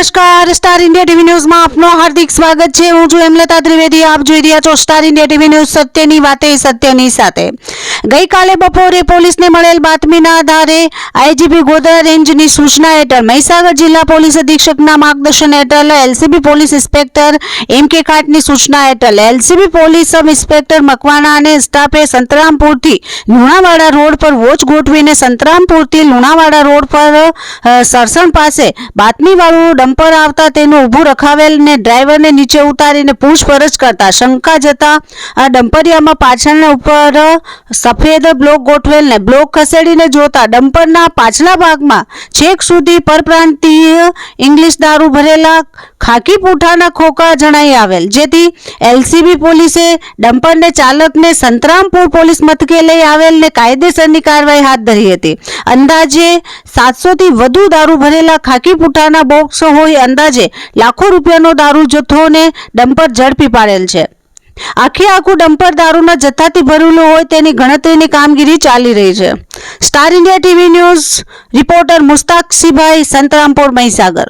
નમસ્કાર star India TV ન્યૂઝમાં આપનો હાર્દિક સ્વાગત છે. હું છું હેમલતા ત્રિવેદી. આપ જોઈ રહ્યા છો સ્ટાર ઇન્ડિયા ટીવી ન્યૂઝ સત્યની વાતે, સત્યની સાથે. ગઈકાલે બપોરે પોલીસને મળેલ બાતમીના આધારે આઈજીપી ગોધરા રેન્જની સૂચના હેઠળ મહીસાગર જિલ્લા પોલીસ અધિક્ષકના માર્ગદર્શન હેઠળ એલસીબી પોલીસ ઇન્સ્પેક્ટર એમ કે કાટની સૂચના હેઠળ LCB police sub inspector Makwana અને સ્ટાફે સંતરામપુરથી લુણાવાડા રોડ પર વોચ ગોઠવીને સંતરામપુરથી લુણાવાડા રોડ પર સરસણ પાસે બાતમીવાળું ડમ્પર આવતા તેનું ઊભું રખાવેલ ને ડ્રાઈવરને નીચે ઉતારીને પૂછપરછ કરતા શંકા જતા આ ડમ્પરિયામાં પાછળના ઉપર સફેદ બ્લોક ગોઠવેલ ને બ્લોક ખસેડીને જોતા ડમ્પરના પાછલા ભાગમાં છેક સુધી પરપ્રાંતીય ઇંગ્લિશ દારૂ ભરેલા ખાકી પૂઠાના ખોખા જણાઈ આવેલ. જેથી એલસીબી પોલીસે ડમ્પરને ચાલકને સંતરામપુર પોલીસ મથકે લઈ આવેલ ને કાયદેસરની કાર્યવાહી હાથ ધરી હતી. અંદાજે સાતસોથી વધુ દારૂ ભરેલા ખાકી પૂઠાના બોક્સ હોય અંદાજે લાખો રૂપિયાનો દારૂ જથ્થોને ડમ્પર ઝડપી પાડેલ છે. આખે આખું ડમ્પર દારૂના જથ્થાથી ભરેલું હોય તેની ગણતરીની કામગીરી ચાલી રહી છે. Star India TV news reporter Mushtaq સિભાઈ સંતરામપુર મહીસાગર.